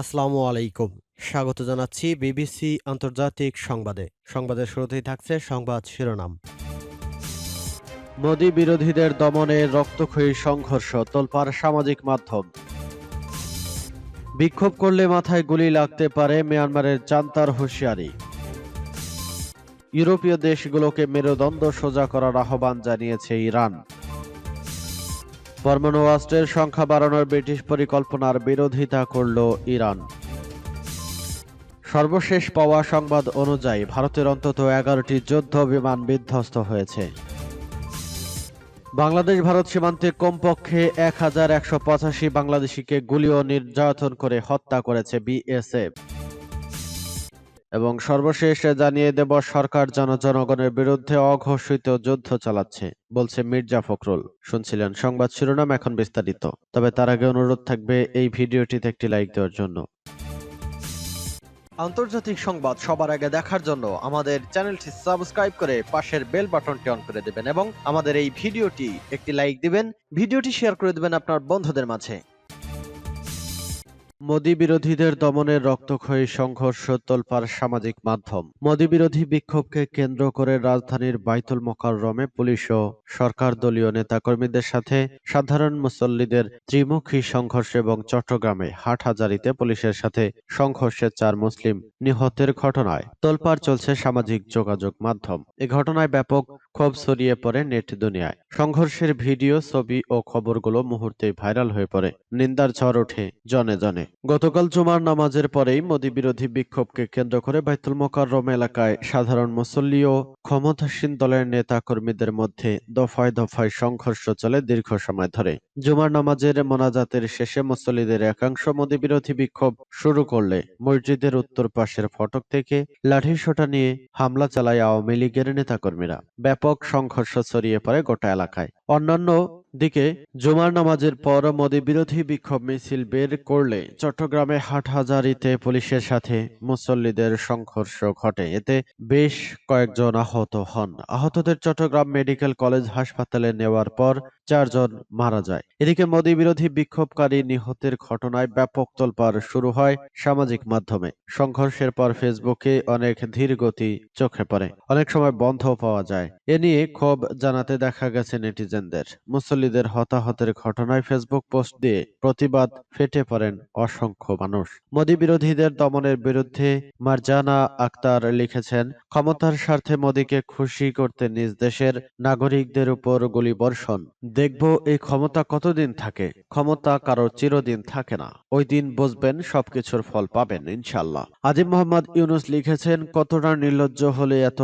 আসসালামু আলাইকুম। স্বাগত জানাচ্ছি বিবিসি আন্তর্জাতিক সংবাদে। সংবাদের শুরুতেই থাকছে সংবাদ শিরোনাম। মোদী বিরোধীদের দমনে রক্তক্ষয়ী সংঘর্ষ তোলপার সামাজিক মাধ্যম। বিক্ষোভ করলে মাথায় গুলি লাগতে পারে মিয়ানমারের জান্তার হুঁশিয়ারি। ইউরোপীয় দেশগুলোকে মেরুদণ্ড সোজা করার আহ্বান জানিয়েছে ইরান। পরমাণু সংখ্যা বাড়ানোর ব্রিটিশ পরিকল্পনার বিরোধিতা করল ইরান। সর্বশেষ পাওয়া সংবাদ অনুযায়ী ভারতের অন্তত এগারোটি যুদ্ধ বিমান বিধ্বস্ত হয়েছে। বাংলাদেশ ভারত সীমান্তে কমপক্ষে এক হাজার একশো পঁচাশি বাংলাদেশিকে গুলি ও নির্যাতন করে হত্যা করেছে বিএসএফ। এবং সর্বশেষ জানিয়ে দেব, সরকার যেন জনগণের বিরুদ্ধে অঘোষিত যুদ্ধ চালাচ্ছে, বলছে মির্জা ফখরুল। শুনছিলেন সংবাদ শিরোনাম এখন বিস্তারিত। তবে তার আগে অনুরোধ থাকবে এই ভিডিওটিতে একটি লাইক দেওয়ার জন্য। আন্তর্জাতিক সংবাদ সবার আগে দেখার জন্য আমাদের চ্যানেলটি সাবস্ক্রাইব করে পাশের বেল বাটনটি অন করে দেবেন এবং আমাদের এই ভিডিওটি একটি লাইক দিবেন, ভিডিওটি শেয়ার করে দেবেন আপনার বন্ধুদের মাঝে। মোদী বিরোধীদের দমনের রক্তক্ষয়ী সংঘর্ষ তোলপাড় সামাজিক মাধ্যম। মোদী বিরোধী বিক্ষোভকে কেন্দ্র করে রাজধানীর বাইতুল মোকাররমে পুলিশ ও সরকার দলীয় নেতাকর্মীদের সাথে সাধারণ মুসল্লিদের ত্রিমুখী সংঘর্ষ এবং চট্টগ্রামে হাটহাজারিতে পুলিশের সাথে সংঘর্ষে চার মুসলিম নিহতের ঘটনায় তোলপাড় চলছে সামাজিক যোগাযোগ মাধ্যম। এ ঘটনায় ব্যাপক ক্ষোভ ছড়িয়ে পড়ে নেট দুনিয়ায়। সংঘর্ষের ভিডিও, ছবি ও খবরগুলো মুহূর্তেই ভাইরাল হয়ে পড়ে। নিন্দার ঝড় ওঠে জনে জনে। গতকাল জুমার নামাজের পরেই মোদী বিরোধী বিক্ষোভকে কেন্দ্র করে বাইতুল মোকাররম এলাকায় সাধারণ মুসল্লি ও ক্ষমতাসীন দলের নেতা কর্মীদের মধ্যে দফায় দফায় সংঘর্ষ চলে দীর্ঘ সময় ধরে। জুমার নামাজের মোনাজাতের শেষে মুসল্লিদের একাংশ মোদী বিরোধী বিক্ষোভ শুরু করলে মসজিদের উত্তর পাশের ফটক থেকে লাঠিসোঁটা নিয়ে হামলা চালায় আওয়ামী লীগের নেতাকর্মীরা। ব্যাপক সংঘর্ষ ছড়িয়ে পড়ে গোটা এলাকায়। অন্যান্য দিকে, জুমার নামাজের পর মোদী বিরোধী বিক্ষোভ মিছিল বের করলে চট্টগ্রামে হাটহাজারিতে পুলিশের সাথে মুসল্লিদের সংঘর্ষ ঘটে। এতে বেশ কয়েকজন আহত হন। আহতদের চট্টগ্রাম মেডিকেল কলেজ হাসপাতালে নেওয়ার পর চারজন মারা যায়। এদিকে মোদী বিরোধী বিক্ষোভকারী নিহতের ঘটনায় ব্যাপক তোলপাড় শুরু হয় সামাজিক মাধ্যমে। সংঘর্ষের পর ফেসবুকে অনেক ধীর গতি চোখে পড়ে। অনেক সময় বন্ধ পাওয়া যায়। এ নিয়ে ক্ষোভ জানাতে দেখা গেছে নেটিজেনদের। মুসল্লিদের হতাহতের ঘটনায় ফেসবুক পোস্ট দিয়ে প্রতিবাদ ফেটে পড়েন অসংখ্য মানুষ। মোদী বিরোধীদের দমনের বিরুদ্ধে মারজানা আক্তার লিখেছেন, ক্ষমতার স্বার্থে মোদীকে খুশি করতে নিজ দেশের নাগরিকদের উপর গুলি বর্ষণ দেখব এই ক্ষমতা কতদিন থাকে। ক্ষমতা কারও চিরদিন থাকে না। ওই দিন বুঝবেন সবকিছুর ফল পাবেন ইনশাল্লাহ আজিম মোহাম্মদ ইউনুস লিখেছেন, কতটা নির্লজ্জ হলে এত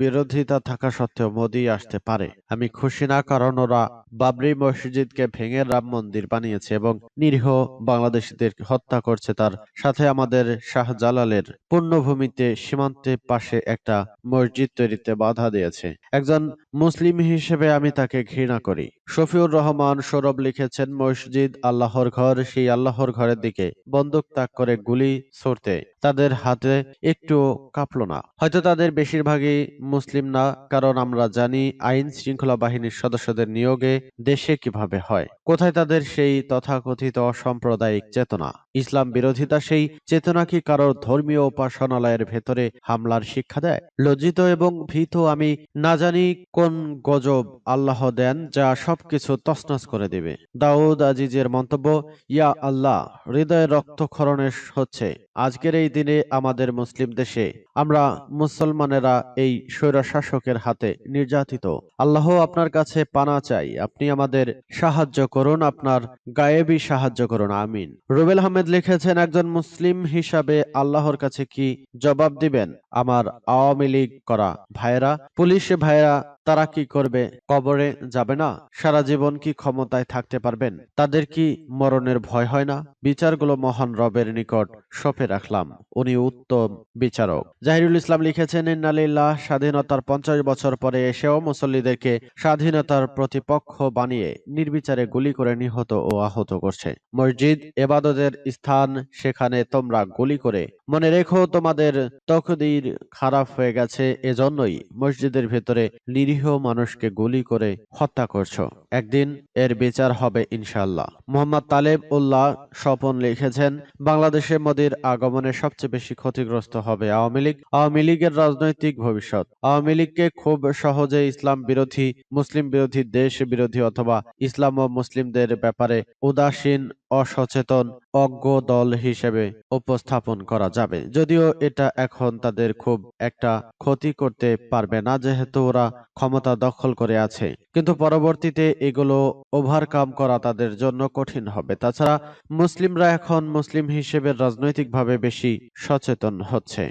বিরোধিতা থাকা সত্ত্বেও মোদী আসতে পারে। আমি খুশি না, কারণ ওরা বাবরি মসজিদকে ভেঙে রাম মন্দির বানিয়েছে এবং নিরীহ বাংলাদেশিদের হত্যা করছে। তার সাথে আমাদের শাহজালালের পূর্ণভূমিতে সীমান্তে পাশে একটা মসজিদ তৈরিতে বাধা দিয়েছে। একজন মুসলিম হিসেবে আমি তাকে ঘৃণা করি। শফিউর রহমান সৌরভ লিখেছেন, মসজিদ আল্লাহর ঘর, সেই আল্লাহর ঘরের দিকে বন্দুক তাক করে গুলি ছুড়তে। তাদের হাতে একটু কাঁপল না। হয়তো তাদের বেশিরভাগই মুসলিম না, কারণ আমরা জানি আইন শৃঙ্খলা বাহিনীর সদস্যদের নিয়োগে দেশে কীভাবে হয়। কোথায় তাদের সেই তথাকথিত অসাম্প্রদায়িক চেতনা? ইসলাম বিরোধিতা সেই চেতনা কি কারোর ধর্মীয় উপাসনালয়ের ভেতরে হামলার শিক্ষা দেয়? লজ্জিত এবং ভীত আমি না জানি কোন গজব আল্লাহ দেন যা সবকিছু তছনছ করে দেবে। দাউদ আজিজের মন্তব্য, ইয়া আল্লাহ, হৃদয়ে রক্তক্ষরণের হচ্ছে। আজকের এই দিনে আমাদের মুসলিম দেশে আমরা মুসলমানেরা এই স্বৈর শাসকের হাতে নির্যাতিত। আল্লাহ আপনার কাছে পানা চাই, আপনি আমাদের সাহায্য করুন, আপনার গায়েবী সাহায্য করুন, আমিন। রুবেল আহমেদ লিখেছেন, একজন মুসলিম হিসাবে আল্লাহর কাছে কি জবাব দিবেন? আমার আওয়ামী লীগ করা ভাইয়েরা, পুলিশ ভাইয়েরা তারা কি করবে? কবরে যাবে না? সারা জীবন কি ক্ষমতায় থাকতে পারবেন? তাদের কি মরণের ভয় হয় না? বিচারগুলো মহান রবের নিকট সঁপে রাখলাম। উনি উত্তম বিচারক। জাহিরুল ইসলাম লিখেছেন, ইন্নালিল্লাহ, স্বাধীনতার পঞ্চাশ বছর পরে এসেও মুসল্লিদেরকে স্বাধীনতার প্রতিপক্ষ বানিয়ে নির্বিচারে গুলি করে নিহত ও আহত করছে। মসজিদ, এবাদতের স্থান, সেখানে তোমরা গুলি করে মনে রেখো তোমাদের তকদির খারাপ হয়ে গেছে। এজন্যই মসজিদের ভেতরে নিরীহ নিরীহ মানুষকে গুলি করে হত্যা করছ। একদিন এর বিচার হবে ইনশাল্লাহ মোহাম্মদ তালেব উল্লাহ স্বপন লিখেছেন, বাংলাদেশে মোদীর আগমনে সবচেয়ে বেশি ক্ষতিগ্রস্ত হবে আওয়ামী লীগ, আওয়ামী লীগের রাজনৈতিক ভবিষ্যৎ। আওয়ামী লীগকে খুব সহজে ইসলাম বিরোধী, মুসলিম বিরোধী, দেশ বিরোধী অথবা ইসলাম ও মুসলিমদের ব্যাপারে উদাসীন, অসচেতন, অজ্ঞ দল হিসেবে উপস্থাপন করা যাবে। যদিও এটা এখন তাদের খুব একটা ক্ষতি করতে পারবে না, যেহেতু ওরা ক্ষমতা দখল করে আছে। কিন্তু পরবর্তীতে এগুলো ওভারকাম করা তাদের জন্য কঠিন হবে। তাছাড়া মুসলিমরা এখন মুসলিম হিসেবে রাজনৈতিকভাবে বেশি সচেতন হচ্ছে।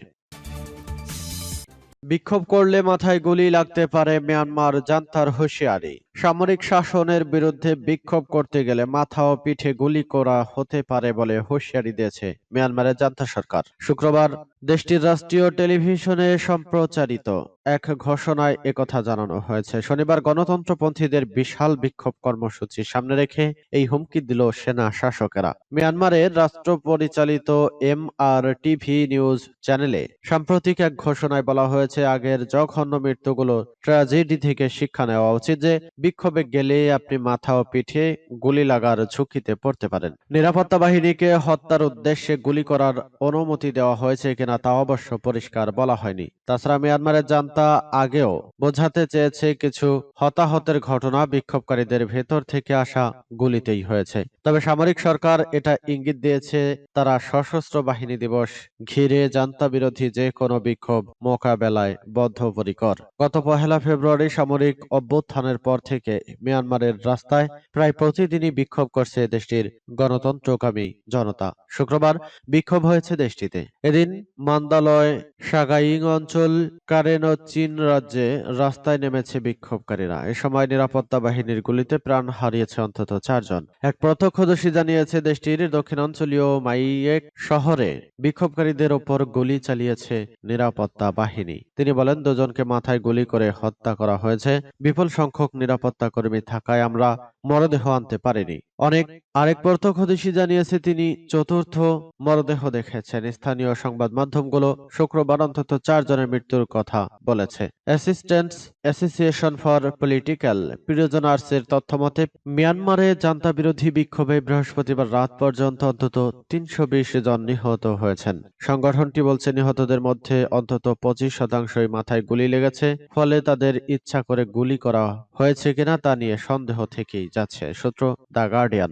বিক্ষোভ করলে মাথায় গুলি লাগতে পারে মিয়ানমার জান্তার হুঁশিয়ারি। সামরিক শাসনের বিরুদ্ধে বিক্ষোভ করতে গেলে মাথা ও পিঠে গুলি করা হতে পারে বলে হুঁশিয়ারি দিয়েছে মিয়ানমারের জান্তা সরকার। শুক্রবার দেশটির রাষ্ট্রীয় টেলিভিশনে সম্প্রচারিত এক ঘোষণায় একথা জানানো হয়েছে। শনিবার গণতন্ত্রপন্থীদের বিশাল বিক্ষোভ কর্মসূচি সামনে রেখে এই হুমকি দিল সেনা শাসকেরা। মিয়ানমারের রাষ্ট্র পরিচালিত এম আর টিভি নিউজ চ্যানেলে সাম্প্রতিক এক ঘোষণায় বলা হয়েছে, আগের জঘন্য মৃত্যুগুলো ট্র্যাজেডি থেকে শিক্ষা নেওয়া উচিত যে বিক্ষোভে গেলে আপনি মাথা ও পিঠে গুলি লাগার ঝুঁকিতে পড়তে পারেন। নিরাপত্তা বাহিনীকে হত্যার উদ্দেশ্যে গুলি করার অনুমতি দেওয়া হয়েছে কিনা তা অবশ্য পরিষ্কার বলা হয়নি। তাছাড়া মিয়ানমারের জান্তা আগেও বোঝাতে চেয়েছে কিছু হতাহতের ঘটনা বিক্ষোভকারীদের ভেতর থেকে আসা গুলিতেই হয়েছে। তবে সামরিক সরকার এটা ইঙ্গিত দিয়েছে, তারা সশস্ত্র বাহিনী দিবস ঘিরে জান্তা বিরোধী যে কোনো বিক্ষোভ মোকাবেলায় বদ্ধপরিকর। গত পহেলা ফেব্রুয়ারি সামরিক অভ্যুত্থানের পর থেকে মিয়ানমারের রাস্তায় প্রায় প্রতিদিনই বিক্ষোভ করছে দেশটির গণতন্ত্রকামী জনতা। শুক্রবার বিক্ষোভ হয়েছে দেশটিতে। এদিন মান্দালয়, সাগাইং অঞ্চল, কারেন চীন রাজ্যে রাস্তায় নেমেছে বিক্ষোভকারীরা। এ সময় নিরাপত্তা বাহিনীর গুলিতে প্রাণ হারিয়েছে অন্তত চারজন। এক প্রত্যক্ষদর্শী জানিয়েছে, দেশটির দক্ষিণাঞ্চলীয় মাইয়েক শহরে বিক্ষোভকারীদের ওপর গুলি চালিয়েছে নিরাপত্তা বাহিনী। তিনি বলেন, দুজনকে মাথায় গুলি করে হত্যা করা হয়েছে। বিপুল সংখ্যক নিরাপত্তা কর্মী থাকায় আমরা মরদেহ আনতে পারিনি। অনেক আরেক প্রত্যক্ষদর্শী জানিয়েছে তিনি চতুর্থ মরদেহ দেখেছেন। স্থানীয় সংবাদ মাধ্যমগুলো শুক্রবার অন্তত চারজনের মৃত্যুর কথা বলেছে। Assistance association for political prisoners এর তথ্য মতে মিয়ানমারে জান্তা বিরোধী বিক্ষোভে বৃহস্পতিবার রাত পর্যন্ত অন্তত তিনশো বিশ জন নিহত হয়েছেন। সংগঠনটি বলছে, নিহতদের মধ্যে অন্তত পঁচিশ শতাংশই মাথায় গুলি লেগেছে, ফলে তাদের ইচ্ছা করে গুলি করা হয়েছে কিনা তা নিয়ে সন্দেহ থেকেই যাচ্ছে, সূত্র দ্য গার্ডিয়ান।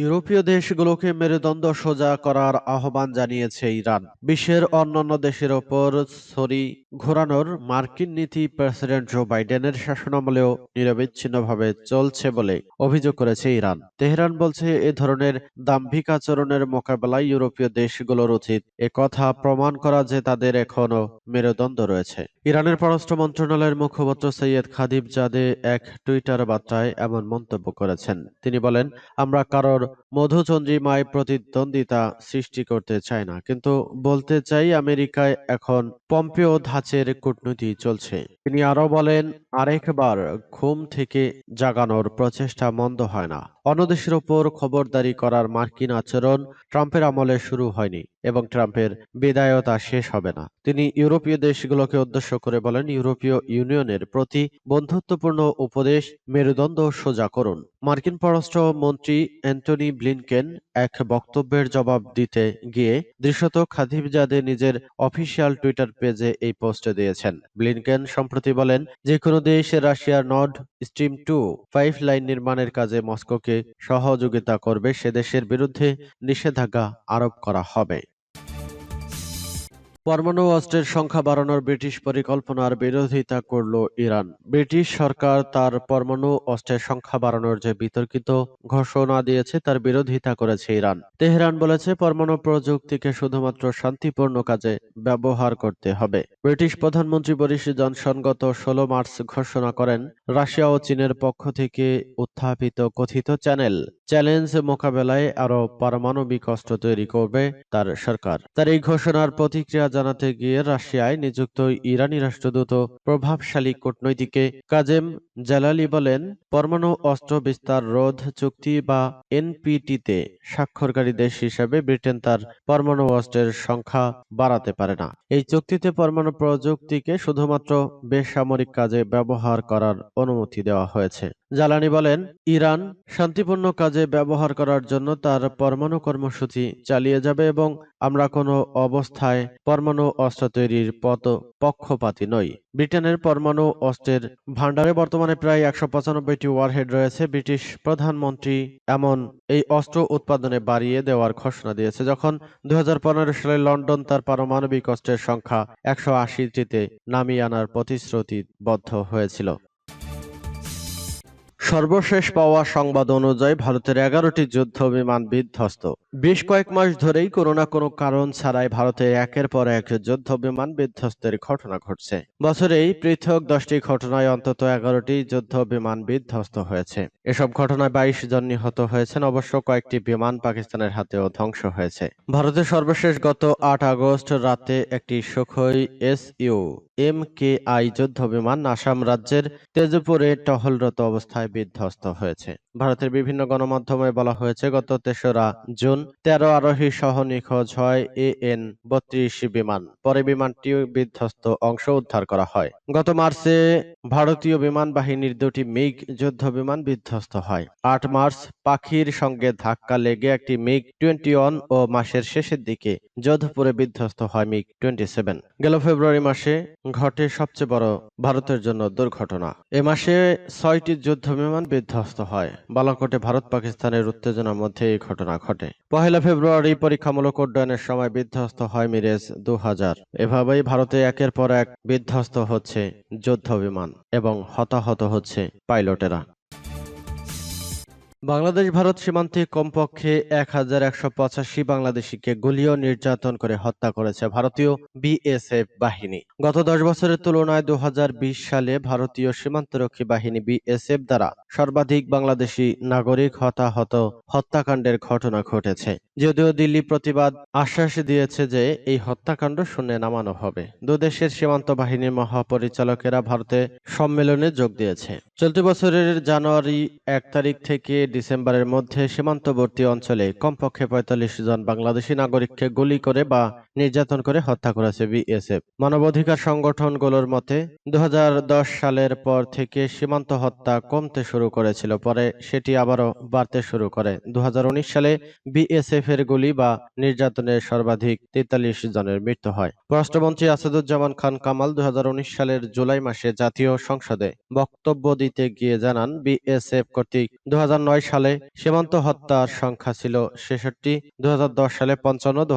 ইউরোপীয় দেশগুলোকে মেরুদণ্ড সোজা করার আহ্বান জানিয়েছে ইরান। বিশ্বের অন্যান্য দেশের ওপর ছড়ি ঘোরানোর মার্কিন নীতি প্রেসিডেন্ট জো বাইডেনের শাসনামলেও নিরবিচ্ছিন্নভাবে চলছে বলে অভিযোগ করেছে ইরান। তেহরান বলছে, এ ধরনের দাম্ভিক আচরণের মোকাবেলায় ইউরোপীয় দেশগুলোর উচিত কথা প্রমাণ করা যে তাদের এখনও মেরুদণ্ড রয়েছে। ইরানের পররাষ্ট্র মন্ত্রণালয়ের মুখপাত্র সৈয়দ খাদিব জাদে এক টুইটার বার্তায় এমন মন্তব্য করেছেন। তিনি বলেন, আমরা কারোর মধুচন্দ্রিমায় প্রতিদ্বন্দ্বিতা সৃষ্টি করতে চাই না, কিন্তু বলতে চাই আমেরিকায় এখন পম্পেও ধাঁচের কূটনীতি চলছে। তিনি আরও বলেন, আরেকবার ঘুম থেকে জাগানোর প্রচেষ্টা মন্দ হয় না। অন্য দেশের ওপর খবরদারি করার মার্কিন আচরণ ট্রাম্পের আমলে শুরু হয়নি। এবং ট্রাম্পের বিদায়তা শেষ হবে না। তিনি ইউরোপীয় দেশগুলোকে উদ্দেশ্য করে বলেন, ইউরোপীয় ইউনিয়নের প্রতি বন্ধুত্বপূর্ণ উপদেশ, মেরুদণ্ড সোজা করুন। মার্কিন পররাষ্ট্র মন্ত্রী অ্যান্টনি ব্লিনকেন এক বক্তব্যের জবাব দিতে গিয়ে দৃশ্যত খাদিবজাদে নিজের অফিসিয়াল টুইটার পেজে এই পোস্ট দিয়েছেন। ব্লিনকেন সম্প্রতি বলেন যে কোনো দেশ, রাশিয়ার Nord Stream two, pipeline নির্মাণের কাজে মস্কোকে সহযোগিতা করবে। সে দেশের বিরুদ্ধে নিষেধাজ্ঞা আরোপ করা হবে। পরমাণু অস্ত্রের সংখ্যা বাড়ানোর ব্রিটিশ পরিকল্পনার বিরোধিতা করল ইরান। ব্রিটিশ সরকার তার পরমাণু অস্ত্রের সংখ্যা বাড়ানোর যে বিতর্কিত ঘোষণা দিয়েছে, তার বিরোধিতা করেছে ইরান। তেহরান বলেছে, পরমাণু প্রযুক্তিকে শুধুমাত্র শান্তিপূর্ণ কাজে ব্যবহার করতে হবে। ব্রিটিশ প্রধানমন্ত্রী বরিস জনসন গত ষোলো মার্চ ঘোষণা করেন, রাশিয়া ও চীনের পক্ষ থেকে উত্থাপিত কথিত চ্যানেল। চ্যালেঞ্জ মোকাবেলায় আরও পারমাণবিক অস্ত্র তৈরি করবে তার সরকার। তার এই ঘোষণার প্রতিক্রিয়া জানাতে গিয়ে রাশিয়ায় নিযুক্ত ইরানি রাষ্ট্রদূত প্রভাবশালী কূটনৈতিকে কাজেম জালালি বলেন, পরমাণু অস্ত্র বিস্তার রোধ চুক্তি বা এনপিটিতে স্বাক্ষরকারী দেশ হিসেবে ব্রিটেন তার পরমাণু অস্ত্রের সংখ্যা বাড়াতে পারে না। এই চুক্তিতে পরমাণু প্রযুক্তিকে শুধুমাত্র বেসামরিক কাজে ব্যবহার করার অনুমতি দেওয়া হয়েছে। জ্বালানি বলেন, ইরান শান্তিপূর্ণ কাজে ব্যবহার করার জন্য তার পরমাণু কর্মসূচি চালিয়ে যাবে এবং আমরা কোনো অবস্থায় পরমাণু অস্ত্র তৈরির পথ পক্ষপাতী নই। ব্রিটেনের পরমাণু অস্ত্রের ভান্ডারে বর্তমানে প্রায় একশো পঁচানব্বইটি ওয়ারহেড রয়েছে। ব্রিটিশ প্রধানমন্ত্রী এমন এই অস্ত্র উৎপাদনে বাড়িয়ে দেওয়ার ঘোষণা দিয়েছে, যখন দু হাজার পনেরো সালে লন্ডন তার পারমাণবিক অস্ত্রের সংখ্যা একশো আশিটিতে নামিয়ে আনার প্রতিশ্রুতিবদ্ধ হয়েছিল। সর্বশেষ পাওয়া সংবাদ অনুযায়ী ভারতের এগারোটি যুদ্ধ বিমান বিধ্বস্ত। বেশ কয়েক মাস ধরেই কোনো না কোনো কারণ ছাড়াই ভারতে একের পর এক যুদ্ধ বিমান বিধ্বস্তের ঘটনা ঘটছে। বছরেই পৃথক দশটি ঘটনায় অন্তত এগারোটি যুদ্ধ বিমান বিধ্বস্ত হয়েছে। এসব ঘটনায় বাইশ জন নিহত হয়েছেন, অবশ্য কয়েকটি বিমান পাকিস্তানের হাতেও ধ্বংস হয়েছে। ভারতের সর্বশেষ গত আট আগস্ট রাতে একটি Sukhoi S U M K I যুদ্ধ বিমান আসাম রাজ্যের তেজপুরে টহলরত অবস্থায় বিধ্বস্ত হয়েছে। ভারতের বিভিন্ন গণমাধ্যমে বলা হয়েছে, গত তেসরা জুন তেরো আরোহী সহ নিখোঁজ হয় এ এন বত্রিশ বিমান। পরে বিমানটি বিধ্বস্ত অংশ উদ্ধার করা হয়। গত মার্চে ভারতীয় বিমান বাহিনীর দুটি মিগ যুদ্ধ বিমান বিধ্বস্ত হয়। আট মার্চ পাখির সঙ্গে ধাক্কা লেগে একটি মিগ টোয়েন্টি ওয়ান ও মাসের শেষের দিকে যোধপুরে বিধ্বস্ত হয় মিগ টোয়েন্টি সেভেন। গেল ফেব্রুয়ারি মাসে ঘটে সবচেয়ে বড় ভারতের জন্য দুর্ঘটনা। এ মাসে ছয়টি যুদ্ধ বিমান বিধ্বস্ত হয়। বালাকোটে ভারত পাকিস্তানের উত্তেজনার মধ্যে এই ঘটনা ঘটে। পহেলা ফেব্রুয়ারি পরীক্ষামূলক উড্ডয়নের সময় বিধ্বস্ত হয় মিরেজ দু হাজার এভাবেই ভারতে একের পর এক বিধ্বস্ত হচ্ছে যুদ্ধ বিমান এবং হতাহত হচ্ছে পাইলটেরা। বাংলাদেশ, ভারত সীমান্তে কমপক্ষে এক হাজার একশো পঁচাশি বাংলাদেশিকে গুলি ও নির্যাতন করে হত্যা করেছে ভারতীয় বিএসএফ বাহিনী। গত দশ বছরের তুলনায় দু সালে ভারতীয় সীমান্তরক্ষী বাহিনী বিএসএফ দ্বারা সর্বাধিক বাংলাদেশি নাগরিক হতাহত হত্যাকাণ্ডের ঘটনা ঘটেছে। যদিও দিল্লি প্রতিবাদ আশ্বাস দিয়েছে যে এই হত্যাকাণ্ড শূন্যে নামানো হবে। দুদেশের সীমান্ত বাহিনীর মহাপরিচালকেরা ভারতে সম্মেলনে যোগ দিয়েছে। চলতি বছরের জানুয়ারি এক তারিখ থেকে ডিসেম্বরের মধ্যে সীমান্তবর্তী অঞ্চলে কমপক্ষে পঁয়তাল্লিশ জন বাংলাদেশি নাগরিককে গুলি করে বা নির্যাতন করে হত্যা করেছে বিএসএফ। মানবাধিকার সংগঠনগুলোর মতে দু হাজার দশ সালের পর থেকে সীমান্ত হত্যা কমতে শুরু করেছিল, পরে সেটি আবারও বাড়তে শুরু করে। দু সালে বিএসএফ এর গুলি বা নির্যাতনের সর্বাধিক তেতাল্লিশ জনের মৃত্যু হয়। পররাষ্ট্রমন্ত্রী আসাদুজ্জামান খান কামাল দু হাজার উনিশ সালের জুলাই মাসে জাতীয় সংসদে বক্তব্য দিতে গিয়ে জানান, বিএসএফ কর্তৃক দু হাজার নয় সালে সীমান্ত হত্যার সংখ্যা ছিল ছেষট্টি দু সালে পঞ্চান্ন দু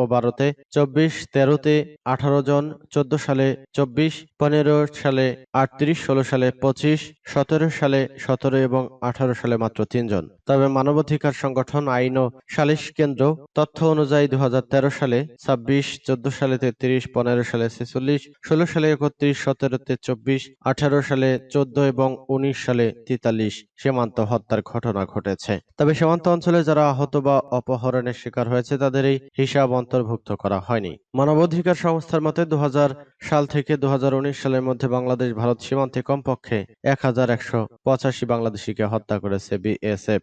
ও বারোতে চব্বিশ, তেরোতে আঠারো জন, চোদ্দ সালে চব্বিশ, পনেরো সালে আটত্রিশ, ষোলো সালে পঁচিশ, সতেরো সালে সতেরো এবং আঠারো সালে মাত্র তিনজন তবে মানবাধিকার সংগঠন আইন ও সালিশ কেন্দ্র তথ্য অনুযায়ী দু সালে ছাব্বিশ, চোদ্দ সালে তেত্রিশ, পনেরো সালে ছেচল্লিশ, ষোলো সালে একত্রিশ, সতেরোতে চব্বিশ, আঠারো সালে চোদ্দ এবং উনিশ সালে তেতাল্লিশ সীমান্ত হত্যার ঘটনা ঘটেছে। তবে সীমান্ত অঞ্চলে যারা আহত বা অপহরণের শিকার হয়েছে, তাদের এই হিসাব অন্তর্ভুক্ত করা হয়নি। মানবাধিকার সংস্থার মতে দুই হাজার সাল থেকে দু হাজার উনিশ সালের মধ্যে বাংলাদেশ ভারত সীমান্তে কমপক্ষে এক হাজার একশো পঁচাশি বাংলাদেশিকে হত্যা করেছে বিএসএফ।